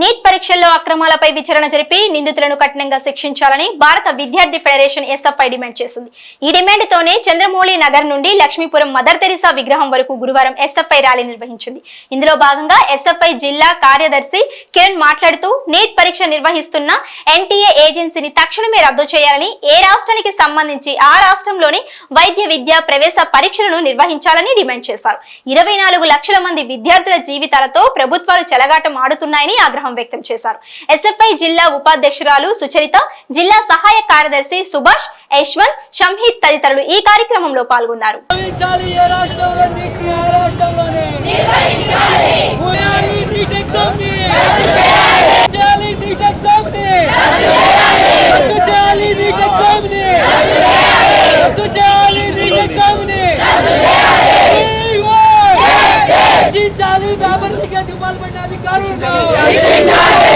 Neat పరీక్షల్లో అక్రమాలపై విచారణ జరిపి నిందితులను కఠినంగా శిక్షించాలని భారత విద్యార్థి ఫెడరేషన్ ఎస్ఎఫ్ఐ డిమాండ్ చేసింది. ఈ డిమాండ్తోనే చంద్రమౌళి నగర్ నుండి లక్ష్మీపురం మదర్ తెరిసా విగ్రహం వరకు గురువారం ఎస్ఎఫ్ఐ ర్యాలీ నిర్వహించింది. ఇందులో భాగంగా ఎస్ఎఫ్ఐ జిల్లా కార్యదర్శి కిరణ్ మాట్లాడుతూ నీట్ పరీక్ష నిర్వహిస్తున్న ఎన్టీఏ ఏజెన్సీని తక్షణమే రద్దు చేయాలని ఏ రాష్ట్రానికి సంబంధించి ఆ రాష్ట్రంలోని వైద్య విద్యా ప్రవేశ పరీక్షలను నిర్వహించాలని డిమాండ్ చేశారు. ఇరవై నాలుగు లక్షల మంది విద్యార్థుల జీవితాలతో ప్రభుత్వాలు చెలగాటం ఆడుతున్నాయని ఆగ్రహం వ్యక్తం చేశారు. ఎస్ఎఫ్ఐ జిల్లా ఉపాధ్యక్షురాలు సుచరిత జిల్లా సహాయ కార్యదర్శి సుభాష్ యశ్వంత్ షంహిత్ తదితరులు ఈ కార్యక్రమంలో పాల్గొన్నారు నిర్వహించాలి ఏ రాష్ట్రంలో నీట్ని ఆ రాష్ట్రంలోనే ముయాలి నీట్ ఎగ్జామ్ని చేయాలి నీట్ ఎగ్జామ్ని రద్దు చేయాలి నీట్ ఎగ్జామ్ని రద్దు చేయాలి నీట్ ఎగ్జామ్ని We want రక్షించాలి పేపర్ లీకేజ్కు పాల్పడిన అధికారులను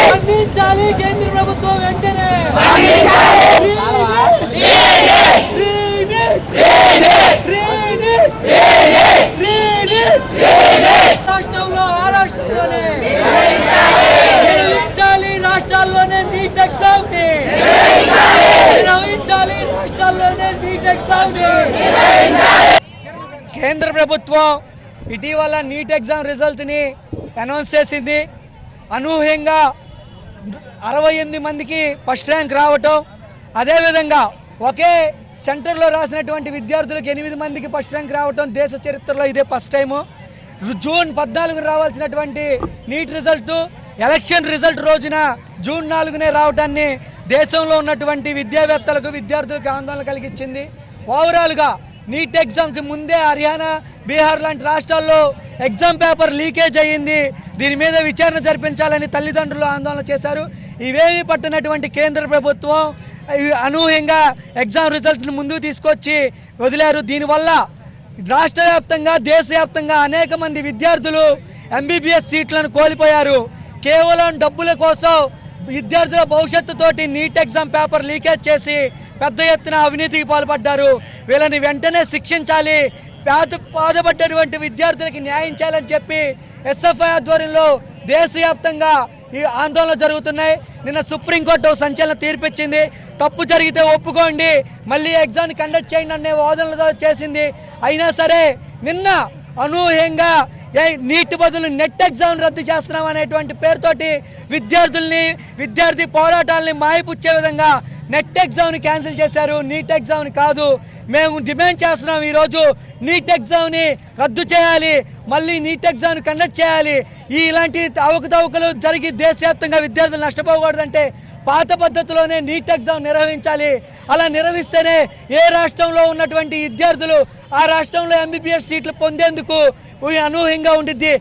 స్పందించాలి కేంద్ర ప్రభుత్వం వెంటనే. రాష్ట్రంలో ఆ రాష్ట్రంలోనే. నిర్వహించాలి రాష్ట్రాల్లోనే నీట్ ఎగ్జామ్ని. నిర్వహించాలి రాష్ట్రాల్లోనే నీట్ ఎగ్జామ్ని. కేంద్ర ప్రభుత్వం ఇటీవల నీట్ ఎగ్జామ్ రిజల్ట్ని అనౌన్స్ చేసింది. అనూహ్యంగా అరవై ఎనిమిది మందికి ఫస్ట్ ర్యాంక్ రావటం. అదేవిధంగా ఒకే సెంటర్లో రాసినటువంటి విద్యార్థులకు ఎనిమిది మందికి ఫస్ట్ ర్యాంక్ రావటం దేశ చరిత్రలో ఇదే ఫస్ట్ టైము. జూన్ పద్నాలుగున రావాల్సినటువంటి నీట్ రిజల్ట్ ఎలక్షన్ రిజల్ట్ రోజున జూన్ నాలుగునే రావటాన్ని దేశంలో ఉన్నటువంటి విద్యావేత్తలకు విద్యార్థులకు ఆందోళన కలిగించింది. ఓవరాల్గా నీట్ ఎగ్జామ్కి ముందే హర్యానా బీహార్ లాంటి రాష్ట్రాల్లో ఎగ్జామ్ పేపర్ లీకేజ్ అయ్యింది. దీని మీద విచారణ జరిపించాలని తల్లిదండ్రులు ఆందోళన చేశారు. ఇవేమీ పట్టినటువంటి కేంద్ర ప్రభుత్వం అనూహ్యంగా ఎగ్జామ్ రిజల్ట్ను ముందుకు తీసుకొచ్చి వదిలారు. దీనివల్ల రాష్ట్ర వ్యాప్తంగా దేశవ్యాప్తంగా అనేక మంది విద్యార్థులు ఎంబీబీఎస్ సీట్లను కోల్పోయారు. కేవలం డబ్బుల కోసం విద్యార్థుల భవిష్యత్తుతోటి నీట్ ఎగ్జామ్ పేపర్ లీకేజ్ చేసి పెద్ద ఎత్తున అవినీతికి పాల్పడ్డారు. వీళ్ళని వెంటనే శిక్షించాలి పేద బాధపడ్డటువంటి విద్యార్థులకి న్యాయం చేయాలని చెప్పి ఎస్ఎఫ్ఐ ఆధ్వర్యంలో దేశవ్యాప్తంగా ఈ ఆందోళనలు జరుగుతున్నాయి. నిన్న సుప్రీంకోర్టు ఓ సంచలన తీర్పిచ్చింది. తప్పు జరిగితే ఒప్పుకోండి మళ్ళీ ఎగ్జామ్ కండక్ట్ చేయండి అనే వాదనలతో చేసింది. అయినా సరే నిన్న అనూహ్యంగా నీటి బదులు నెట్ ఎగ్జామ్ రద్దు చేస్తున్నాం అనేటువంటి పేరుతోటి విద్యార్థుల్ని విద్యార్థి పోరాటాలని మాయపుచ్చే విధంగా నెట్ ఎగ్జామ్ని క్యాన్సిల్ చేశారు. నీట్ ఎగ్జామ్ని కాదు. మేము డిమాండ్ చేస్తున్నాం ఈరోజు నీట్ ఎగ్జామ్ని రద్దు చేయాలి. మళ్ళీ నీట్ ఎగ్జామ్ని కండక్ట్ చేయాలి. ఈ ఇలాంటి అవకతవకలు జరిగి దేశవ్యాప్తంగా విద్యార్థులు నష్టపోకూడదంటే పాత పద్ధతిలోనే నీట్ ఎగ్జామ్ నిర్వహించాలి. అలా నిర్వహిస్తేనే ఏ రాష్ట్రంలో ఉన్నటువంటి విద్యార్థులు ఆ రాష్ట్రంలో ఎంబీబీఎస్ సీట్లు పొందేందుకు అనూహ్యంగా ఉండిద్ది.